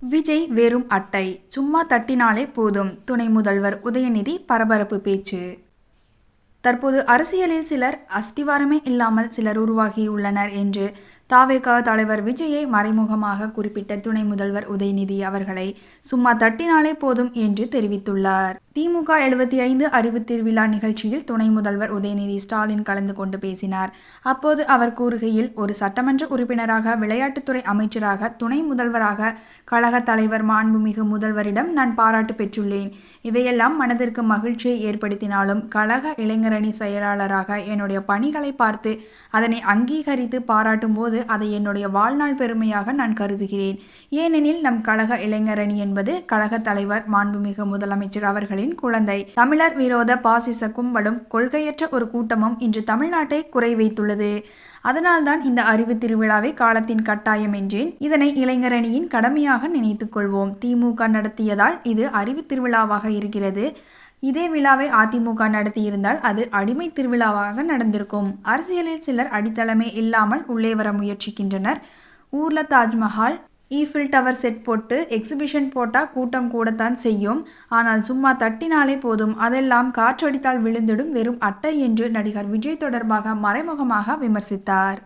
விஜய் வெறும் அட்டை. சும்மா தட்டினாலே போதும். துணை முதல்வர் உதயநிதி பரபரப்பு பேச்சு. தற்போது அரசியலில் சிலர் அஸ்திவாரமே இல்லாமல் சிலர் உருவாகியுள்ளனர் என்று தாவேகா தலைவர் விஜயை மறைமுகமாக குறிப்பிட்ட துணை முதல்வர் உதயநிதி அவர்களை சும்மா தட்டினாலே போதும் என்று தெரிவித்துள்ளார். திமுக எழுபத்தி ஐந்து அறிவு திருவிழா நிகழ்ச்சியில் துணை முதல்வர் உதயநிதி ஸ்டாலின் கலந்து கொண்டு பேசினார். அப்போது அவர் கூறுகையில் ஒரு சட்டமன்ற உறுப்பினராக விளையாட்டுத்துறை அமைச்சராக துணை முதல்வராக கழக தலைவர் மாண்புமிகு முதல்வரிடம் நான் பாராட்டு பெற்றுள்ளேன். இவையெல்லாம் மனதிற்கு மகிழ்ச்சியை ஏற்படுத்தினாலும் கழக இளைஞரணி செயலாளராக என்னுடைய பணிகளை பார்த்து அதனை அங்கீகரித்து பாராட்டும் போது அதை என்னுடைய வாழ்நாள் பெருமையாக நான் கருதுகிறேன். ஏனெனில் நம் கழக இளைஞரணி என்பது கழக தலைவர் மாண்புமிகு முதலமைச்சர் அவர்களின் குழந்தை. தமிழர் விரோத பாசிச கும்பலும் கொள்கையற்ற ஒரு கூட்டமும் இன்று தமிழ்நாட்டை குறை வைத்துள்ளது அதனால்தான் இந்த அறிவு திருவிழாவை காலத்தின் கட்டாயம் என்றேன். இதனை இளைஞரணியின் கடமையாக நினைத்துக் கொள்வோம். திமுக நடத்தியதால் இது அறிவு திருவிழாவாக இருக்கிறது. இதே விழாவை அதிமுக நடத்தியிருந்தால் அது அடிமை திருவிழாவாக நடந்திருக்கும். அரசியலில் சிலர் அடித்தளமே இல்லாமல் உள்ளே வர முயற்சிக்கின்றனர். ஊர்ல தாஜ்மஹால் ஈஃபில் டவர் செட் போட்டு எக்ஸிபிஷன் போட்டால் கூட்டம் கூடத்தான் செய்யும். ஆனால் சும்மா தட்டினாலே போதும். அதெல்லாம் காற்றடித்தால் விழுந்திடும் வெறும் அட்டை என்று நடிகர் விஜய் தொடர்பாக மறைமுகமாக விமர்சித்தார்.